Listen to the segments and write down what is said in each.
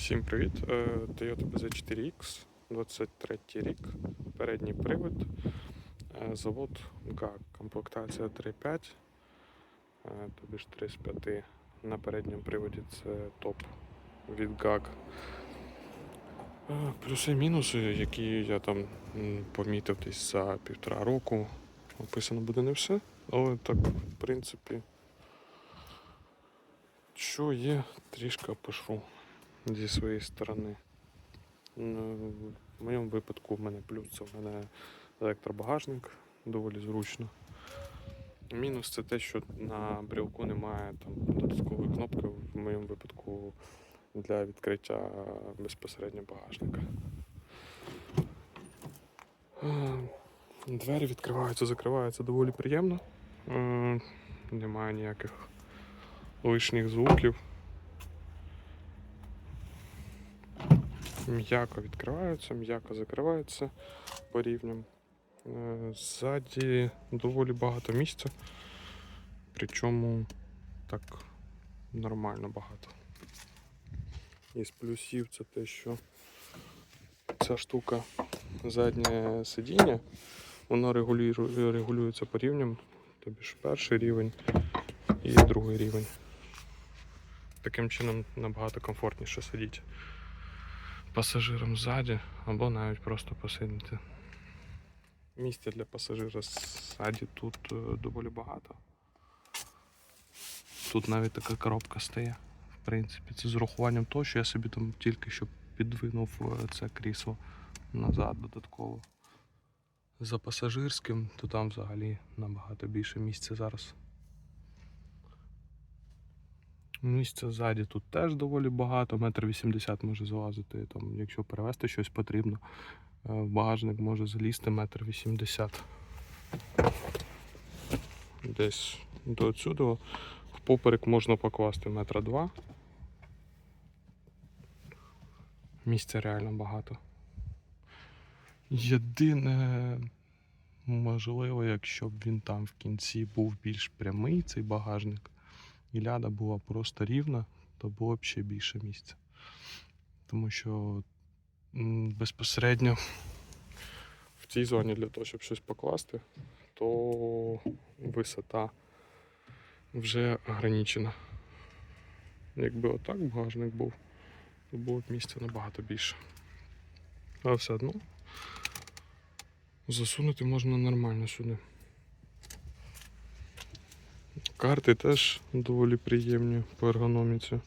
Всім привіт! Е, Toyota BZ4X, 23 рік, передній привід, Е, завод ГАК, комплектація 3.5, е, тобі ж 3 з 5 на передньому приводі це топ від ГАК. Плюси і мінуси, які я там помітив десь за півтора року. Описано буде не все, але так, в принципі, що є, трішки пишу зі своєї сторони. Ну, В моєму випадку в мене плюс це в мене електробагажник, доволі зручно. Мінус це те, що на брілку немає там, додаткової кнопки, в моєму випадку для відкриття безпосередньо багажника. Е, Двері відкриваються, закриваються доволі приємно. Немає ніяких лишніх звуків. М'яко відкриваються, м'яко закриваються по рівням. Е, Ззаді доволі багато місця, причому так нормально багато. Із плюсів це те, що ця штука заднє сидіння, воно регулює, регулюється по рівням, тобі ж перший рівень і другий рівень. Таким чином набагато комфортніше сидіти пасажирам ззаді або навіть просто посидіти. Місця для пасажира ззаді тут е, доволі багато. Тут навіть така коробка стає. В принципі, це з урахуванням того, що я собі там тільки що підвинув е, це крісло назад додатково. За пасажирським, то там взагалі набагато більше місця зараз. Місця ззаді тут теж доволі багато, метр вісімдесят може залазити, там, якщо перевезти щось потрібно. е, В багажник може залізти метр вісімдесят. Десь до цюди. В поперек можна покласти метра два. Місця реально багато. Єдине, можливо, якщо б він там в кінці був більш прямий, цей багажник і ляда була просто рівна, то було б ще більше місця. Тому що безпосередньо в цій зоні для того, щоб щось покласти, то висота вже ограничена. Якби отак багажник був, то було б місця набагато більше. Але все одно засунути можна нормально сюди. Карти теж доволі приємні по ергономіці.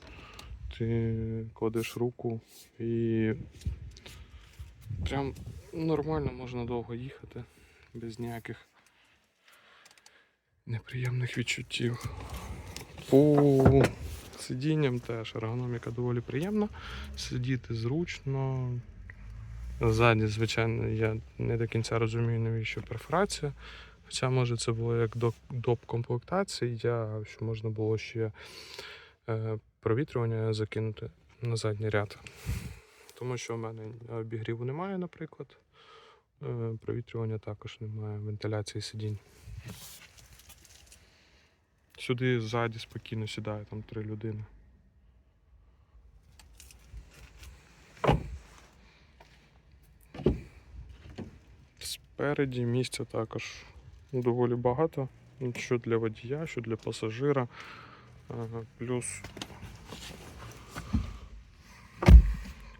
Ти кладеш руку і прям нормально можна довго їхати без ніяких неприємних відчуттів. По сидінням теж ергономіка доволі приємна. Сидіти зручно. Ззаді, звичайно, я не до кінця розумію, навіщо перфорація. Хоча, може, це було як доп комплектації, я, що можна було ще е, провітрювання закинути на задній ряд. Тому що в мене обігріву немає, наприклад. Е, провітрювання також немає, вентиляції сидінь. Сюди ззаді спокійно сідає там три людини. Спереді місця також доволі багато. Що для водія, що для пасажира. Плюс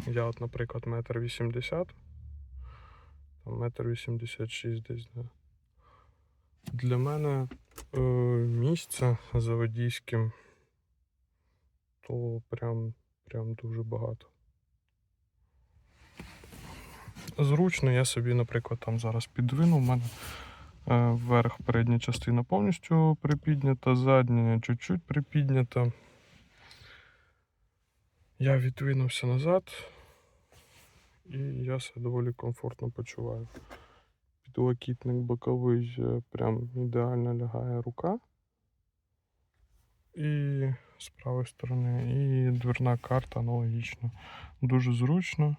я от, наприклад, метр вісімдесят. Метр вісімдесят шість десь, да. Для мене е, місця за водійським то прям, прям дуже багато. Зручно, я собі, наприклад, там зараз підвину, в мене вверх передня частина повністю припіднята, задня чуть-чуть припіднята. Я відвинувся назад і я себе доволі комфортно почуваю. Підлокітник боковий е, прям ідеально лягає рука. І з правої сторони, і дверна карта аналогічно. Дуже зручно,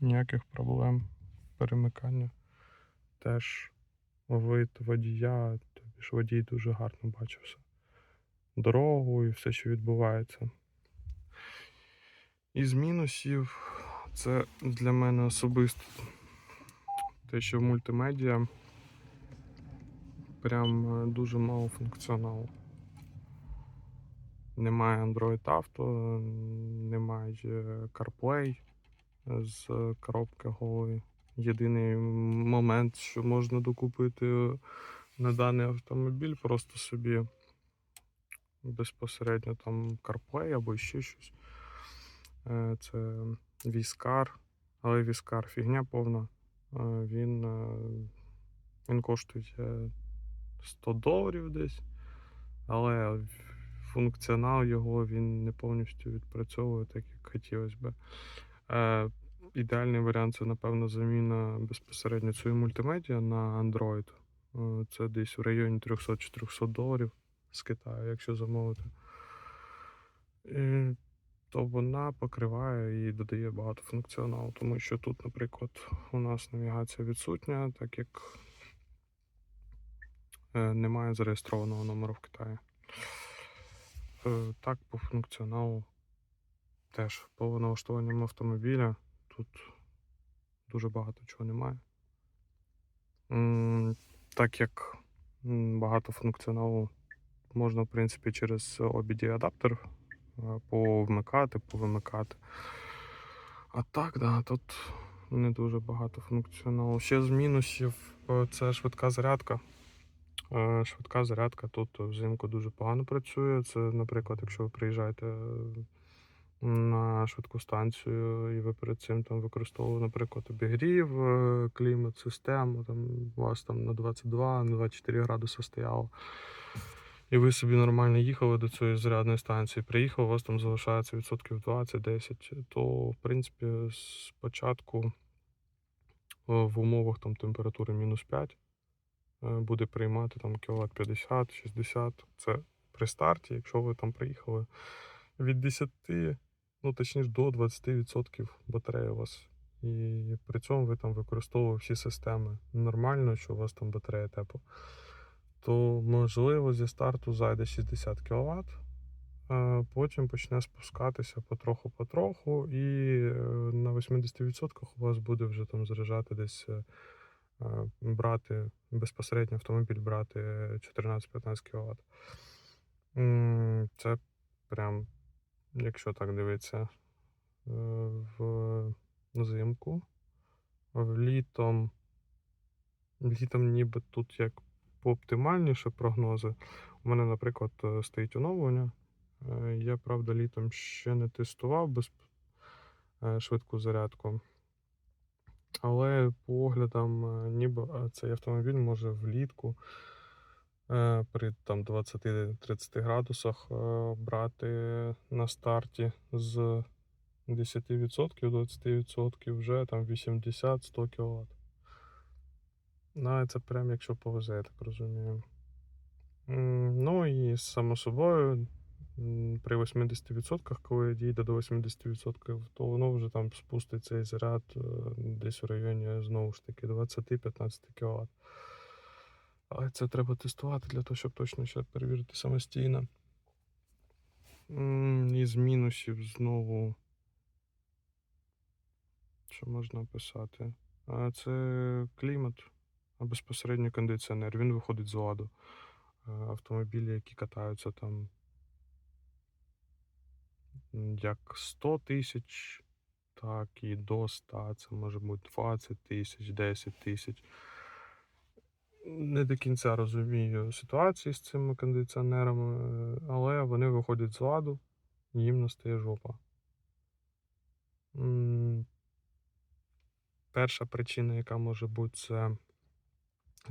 ніяких проблем. Перемикання теж вид водія, тобі ж водій дуже гарно бачився. Дорогу і все, що відбувається. Із мінусів це для мене особисто те, що в мультимедіа прям е, дуже мало функціоналу. Немає Android Auto, немає CarPlay з коробки голої. Єдиний момент, що можна докупити на даний автомобіль, просто собі безпосередньо там CarPlay або ще щось. Е, Це Віскар, але Віскар фігня повна. Е, Він, е, він коштує 100 доларів десь, але функціонал його він не повністю відпрацьовує так, як хотілося би. Ідеальний варіант це, напевно, заміна безпосередньо цієї мультимедіа на Android. Е, Це десь в районі 300-400 доларів з Китаю, якщо замовити. І, то вона покриває і додає багато функціоналу, тому що тут, наприклад, у нас навігація відсутня, так як е, немає зареєстрованого номеру в Китаї. Е, Так, по функціоналу теж по налаштуванням автомобіля тут дуже багато чого немає. Так як багато функціоналу можна, в принципі, через OBD адаптер е, повмикати, повимикати. А так, да, тут не дуже багато функціоналу. Ще з мінусів е, це швидка зарядка. Е, Швидка зарядка тут взимку дуже погано працює. Це, наприклад, якщо ви приїжджаєте на швидку станцію, і ви перед цим там використовували, наприклад, обігрів, е, клімат, систему, там у вас там на 22, на 24 градуси стояло. І ви собі нормально їхали до цієї зарядної станції, приїхали, у вас там залишається відсотків 20-10, то в принципі спочатку е, в умовах там температури мінус 5 е, буде приймати там кіловат 50-60. Це при старті, якщо ви там приїхали від 10, ну точніше до 20% батареї у вас. І при цьому ви там використовували всі системи нормально, що у вас там батарея тепла, то можливо зі старту зайде 60 кВт, а потім почне спускатися потроху-потроху, і е, на 80% у вас буде вже там заряджати десь е, е, брати безпосередньо автомобіль брати 14-15 кВт. Це прям якщо так дивитися, е, в взимку. Літом, літом ніби тут як пооптимальніше прогнози. У мене, наприклад, е, стоїть оновлення. Е, Я, правда, літом ще не тестував без швидку зарядку. Але по оглядам, ніби цей автомобіль може влітку при там 20-30 градусах е, брати на старті з 10% до 20% вже там 80-100 кВт. Ну, це прям якщо повезе, я так розумію. Ну і само собою, при 80%, коли дійде до 80%, то воно вже там спустить цей заряд е, десь в районі знову ж таки 20-15 кВт. Але це треба тестувати для того, щоб точно ще перевірити самостійно. М, Із мінусів знову. Що можна описати? Це клімат, а безпосередньо кондиціонер. Він виходить з ладу. Автомобілі, які катаються там як 100 тисяч, так і до 100. Це може бути 20 тисяч, 10 тисяч. Не до кінця розумію ситуації з цими кондиціонерами, е, але вони виходять з ладу, їм настає жопа. Перша причина, яка може бути, це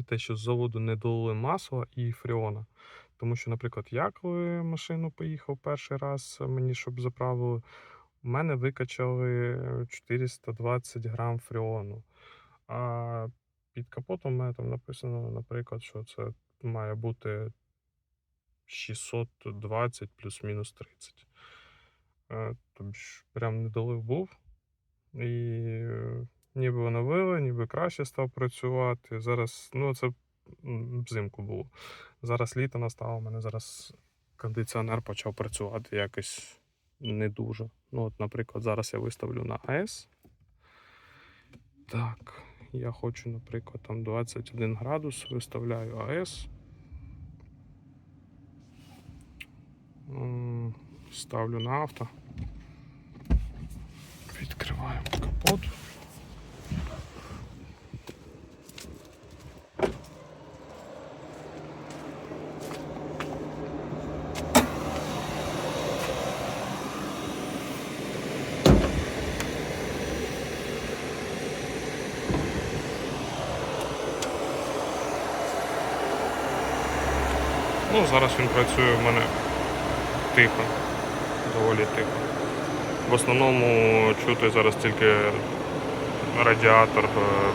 те, що з заводу не долили масла і фреона. Тому що, наприклад, я коли машину поїхав перший раз, мені щоб заправили, у мене викачали 420 грам фреону. А під капотом мене там написано, наприклад, що це має бути 620 плюс-мінус 30. Е, Тобто прям недолив був. І е, ніби оновили, ніби краще став працювати. Зараз, ну це взимку було. Зараз літо настало, у мене зараз кондиціонер почав працювати якось не дуже. Ну, от, наприклад, зараз я виставлю на АЕС. Так, я хочу, наприклад, там 21 градус, виставляю АЕС. Ставлю на авто. Відкриваємо капот. Ну, зараз він працює в мене тихо, доволі тихо. В основному чути зараз тільки радіатор, е,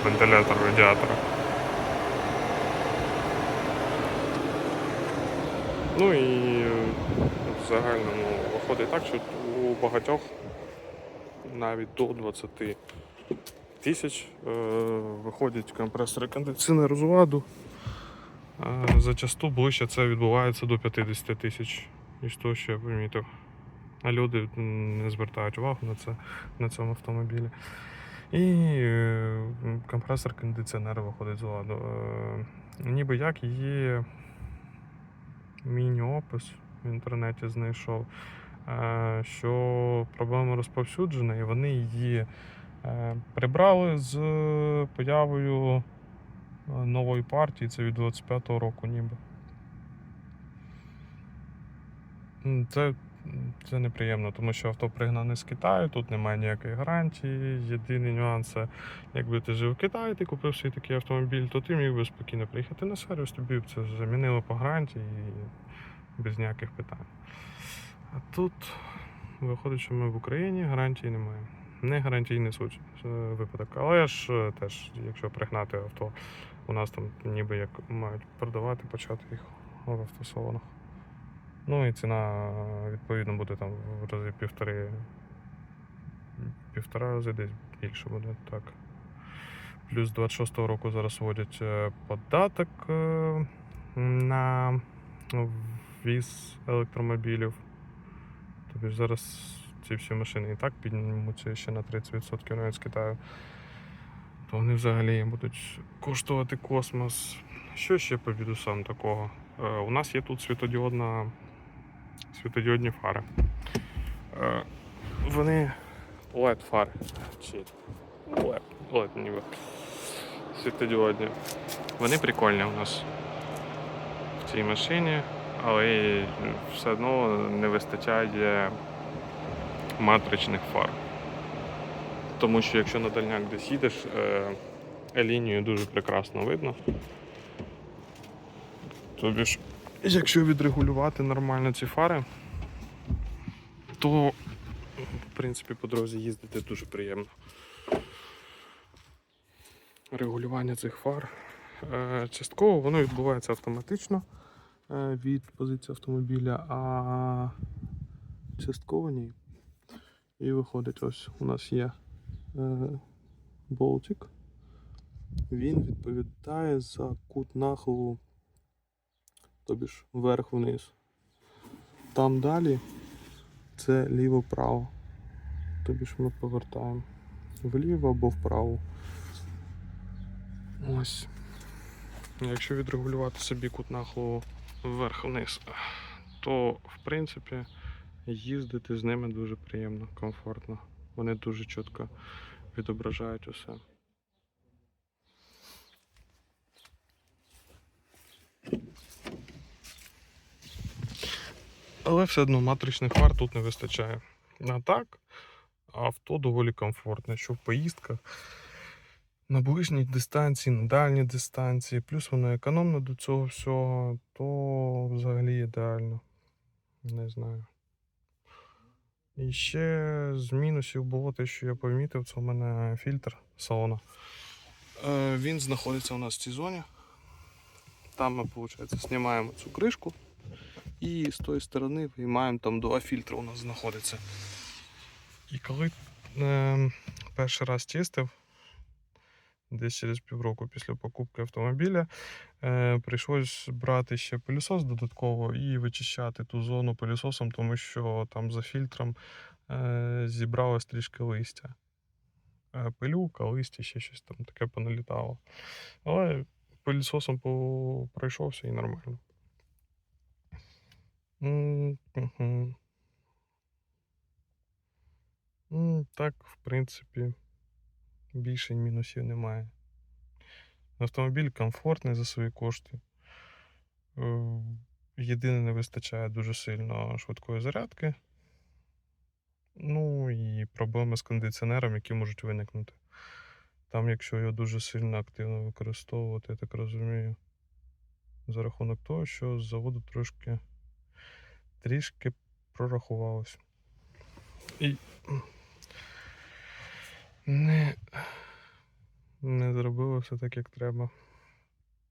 вентилятор радіатора. Ну і в загальному виходить так, що у багатьох навіть до 20 тисяч е, виходять компресори кондиціонеру з. А Зачасту ближче це відбувається до 50 тисяч, із того, що я помітив. А люди не звертають увагу на це на цьому автомобілі. І е, компресор кондиціонера виходить з ладу. Е, ніби як є міні-опис в інтернеті знайшов, е, що проблема розповсюджена, і вони її е, прибрали з появою е, нової партії, це від 25-го року ніби. Це, це неприємно, тому що авто пригнане з Китаю, тут немає ніякої гарантії. Єдиний нюанс це, якби ти жив в Китаї, ти купив свій такий автомобіль, то ти міг би спокійно приїхати на сервіс, тобі б це замінили по гарантії і без ніяких питань. А тут виходить, що ми в Україні гарантії немає. Не гарантійний случай, е, випадок. Але ж е, теж, якщо пригнати авто, у нас там ніби як мають продавати, почати їх в автосалонах. Ну і ціна відповідно буде там в рази півтори. Півтора рази десь більше буде так. Плюс 26-го року зараз вводять е, податок е, на ввіз електромобілів. Тобто зараз ці всі машини і так піднімуться ще на 30% навіть з Китаю. То вони взагалі будуть коштувати космос. Що ще по бідусам такого? Е, у нас є тут світодіодна, світодіодні фари. Е, вони LED фари. Чи LED ніби. Світодіодні. Вони прикольні у нас в цій машині, але все одно не вистачає матричних фар. Тому що якщо на дальняк десь їдеш, е, лінію дуже прекрасно видно. Тобі ж, якщо відрегулювати нормально ці фари, то в принципі по дорозі їздити дуже приємно. Регулювання цих фар. Е, Частково воно відбувається автоматично е, від позиції автомобіля, а частково ні. І виходить, ось у нас є болтик. Він відповідає за кут нахилу, тобі ж вверх-вниз. Там далі це ліво-право. Тобі ж ми повертаємо вліво або вправо. Ось. Якщо відрегулювати собі кут нахилу вверх-вниз, то в принципі їздити з ними дуже приємно, комфортно. Вони дуже чітко відображають усе. Але все одно матричних фар тут не вистачає. А так, авто доволі комфортне, що в поїздках на ближній дистанції, на дальній дистанції, плюс воно економно до цього всього, то взагалі ідеально. Не знаю. І ще з мінусів було те, що я помітив, це у мене фільтр салона. Е, він знаходиться у нас в цій зоні. Там ми, виходить, знімаємо цю кришку і з тої сторони виймаємо там два фільтри у нас знаходиться. І коли е, перший раз чистив, десь через півроку після покупки автомобіля. Е, прийшлось брати ще пилісос додатково і вичищати ту зону пилісосом, тому що там за фільтром е, зібралось трішки листя. Е, пилюка, листя, ще щось там таке поналітало. Але пилісосом по... пройшовся і нормально. М, мгм. М, Так, в принципі, більше мінусів немає. Автомобіль комфортний за свої кошти. Е, Єдине, не вистачає дуже сильно швидкої зарядки. Ну і проблеми з кондиціонером, які можуть виникнути. Там, якщо його дуже сильно активно використовувати, я так розумію, за рахунок того, що з заводу трошки трішки прорахувалось. І не, не зробило все так, як треба.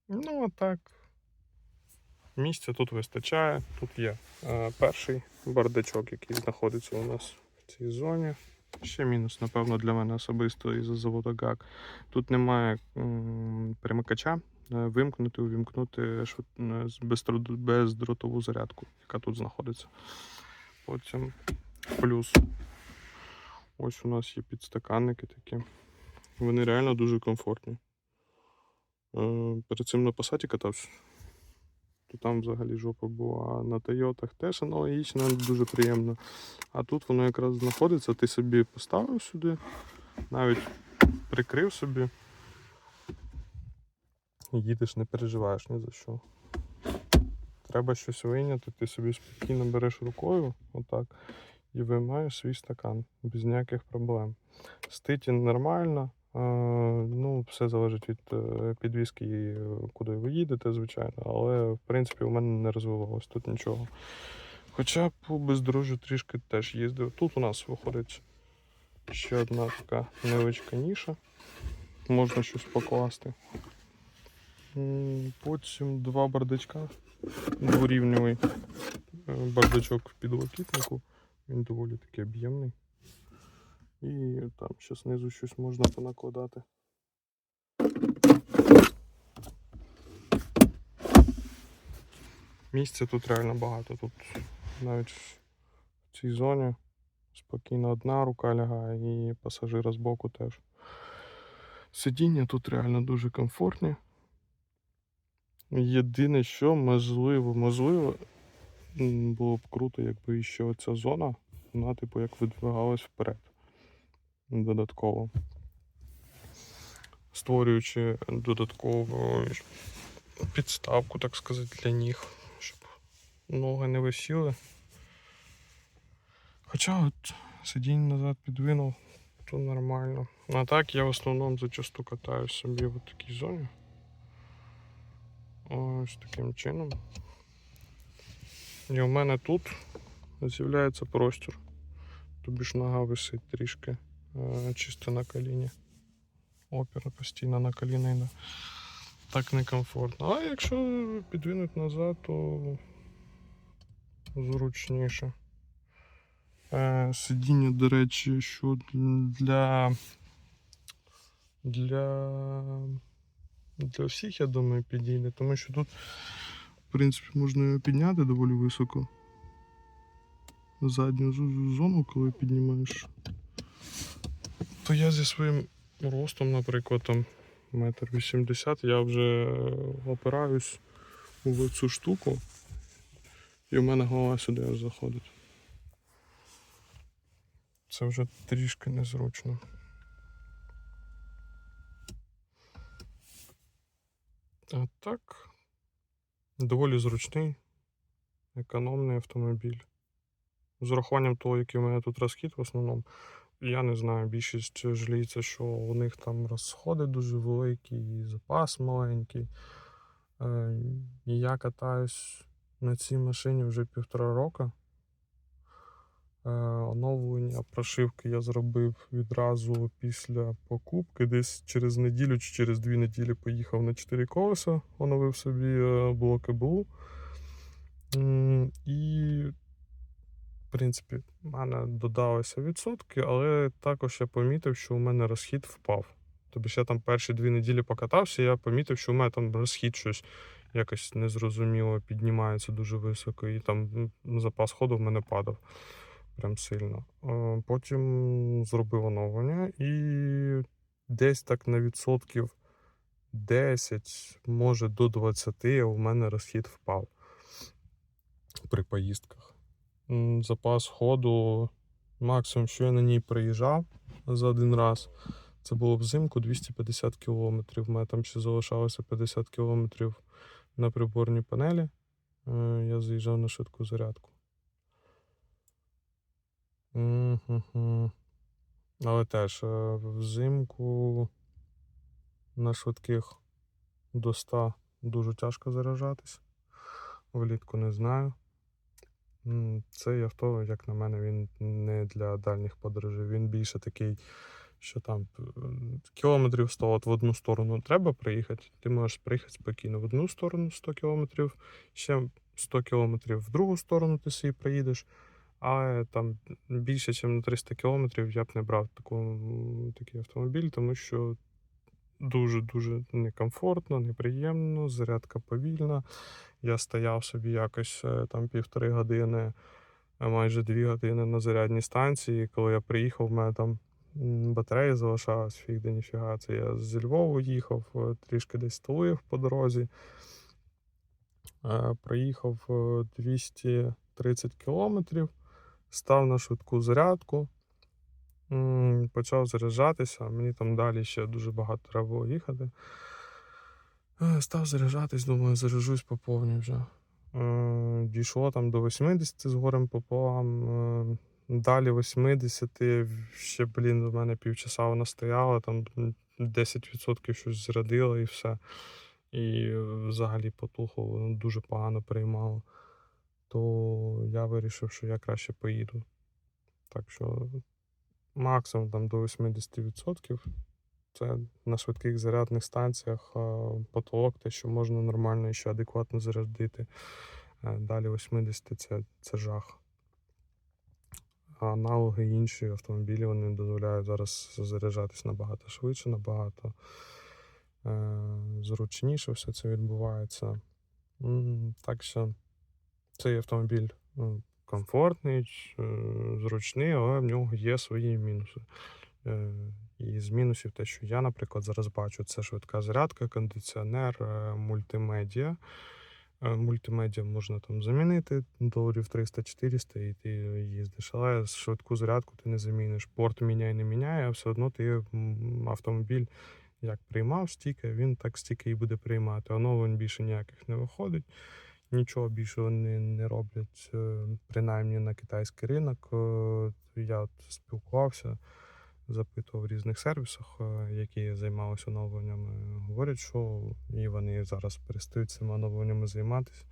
Ну, а так, місця тут вистачає. Тут є е, перший бардачок, який знаходиться у нас в цій зоні. Ще мінус, напевно, для мене особисто із-за заводу ГАК. Тут немає м, перемикача. е, Вимкнути, увімкнути е, бездротову зарядку, яка тут знаходиться. Потім плюс. Ось у нас є підстаканники такі. Вони реально дуже комфортні. Е, Перед цим на Passat катався. То там взагалі жопа була. А на Тойотах теж аналогічно, дуже приємно. А тут воно якраз знаходиться, ти собі поставив сюди, навіть прикрив собі. Їдеш, не переживаєш ні за що. Треба щось вийняти, ти собі спокійно береш рукою, отак, і виймаєш свій стакан без ніяких проблем. Ститі нормально. е, Ну, все залежить від е, підвіски, і, е, куди ви їдете, звичайно, але в принципі у мене не розвивалось тут нічого. Хоча по бездорожжю трішки теж їздив. Тут у нас виходить ще одна така невеличка ніша. Можна щось покласти. Потім два бардачка. Дворівневий бардачок в підлокітнику. Він доволі такий об'ємний. І там ще знизу щось можна понакладати. Місця тут реально багато. Тут навіть в цій зоні спокійно одна рука лягає і пасажира збоку теж. Сидіння тут реально дуже комфортні. Єдине, що можливо, можливо, було б круто, якби ще оця зона, вона, типу, як видвигалась вперед. Додатково. Створюючи додаткову підставку, так сказати, для ніг, щоб ноги не висіли. Хоча от сидіння назад підвинув, то нормально. А так я в основному зачасту катаюсь собі в такій зоні. Ось таким чином. І у мене тут з'являється простір. Тобі ж нога висить трішки е, чисто на коліні. Опера постійно на коліна йде. Так некомфортно. А якщо підвинути назад, то зручніше. Е, сидіння, до речі, що для. Для. Для всіх, я думаю, підійде, тому що тут, в принципі, можна його підняти доволі високо. Задню зону, коли піднімаєш. То я зі своїм ростом, наприклад, там метр вісімдесят, я вже опираюсь в цю штуку, і в мене голова сюди аж заходить. Це вже трішки незручно. А так, доволі зручний, економний автомобіль. З урахуванням того, який у мене тут розхід в основному, я не знаю, більшість жаліється, що у них там розходи дуже великі, і запас маленький. Е, І я катаюсь на цій машині вже півтора року. Е, Оновлення прошивки я зробив відразу після покупки. Десь через неділю чи через дві неділі поїхав на 4 колеса, оновив собі е, блоки БУ. І, в принципі, в мене додалися відсотки, але також я помітив, що у мене розхід впав Тобто ще там перші дві неділі покатався, я помітив, що у мене там розхід щось якось незрозуміло піднімається дуже високо, і там запас ходу в мене падав прям сильно. Е, Потім зробив оновлення і десь так на відсотків 10, може до 20 у мене розхід впав при поїздках. Запас ходу, максимум, що я на ній приїжджав за один раз. Це було взимку 250 кілометрів. У мене там ще залишалося 50 кілометрів на приборній панелі. Е, Я заїжджав на швидку зарядку. Але теж е, взимку на швидких до 100 дуже тяжко заряджатись. Влітку не знаю. Цей авто, як на мене, він не для дальніх подорожей. Він більше такий, що там е, кілометрів 100 от в одну сторону треба приїхати. Ти можеш приїхати спокійно в одну сторону 100 кілометрів, ще 100 кілометрів в другу сторону ти собі проїдеш. Але там більше, ніж на 300 кілометрів я б не брав таку, такий автомобіль, тому що дуже-дуже некомфортно, неприємно, зарядка повільна. Я стояв собі якось е, там півтори години, майже дві години на зарядній станції. Коли я приїхав, в мене там батарея залишалась, фіг де ніфіга. Це я з Львову їхав, е, трішки десь столив по дорозі. Е, Проїхав е, 230 кілометрів, став на швидку зарядку, почав заряджатися. Мені там далі ще дуже багато треба було їхати. Е, Став заряджатись, думаю, заряджусь по вже. Е, Дійшло там до 80 з горем пополам. е, Далі 80, ще, блін, у мене півчаса вона стояла, там 10% щось зрадило і все. І взагалі потухло, дуже погано приймало. То я вирішив, що я краще поїду. Так що максимум там до 80%. Це на швидких зарядних станціях потолок, те, що можна нормально і ще адекватно зарядити. Е, Далі 80 це, це жах. Аналоги інші автомобілі вони дозволяють зараз заряджатись набагато швидше, набагато е, зручніше все це відбувається. Так що цей автомобіль ну, комфортний, е, зручний, але в нього є свої мінуси. Е, І з мінусів те, що я, наприклад, зараз бачу, це швидка зарядка, кондиціонер, е, мультимедіа. Мультимедіа можна там замінити доларів 300-400 і ти їздиш. Але швидку зарядку ти не заміниш. Порт міняй, не міняє, а все одно ти автомобіль як приймав стільки, він так стільки і буде приймати. Оновлень більше ніяких не виходить. Нічого більше вони не роблять, е, принаймні на китайський ринок. Е, Я от спілкувався, запитував в різних сервісах, е, які займалися оновленнями. Говорять, що і вони зараз перестають цими оновленнями займатися,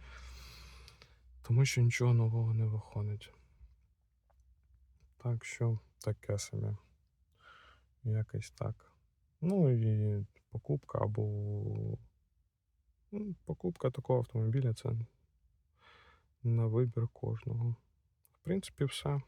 тому що нічого нового не виходить. Так що таке собі. Якось так. Ну і покупка або покупка такого автомобіля це на вибір кожного. В принципі, все.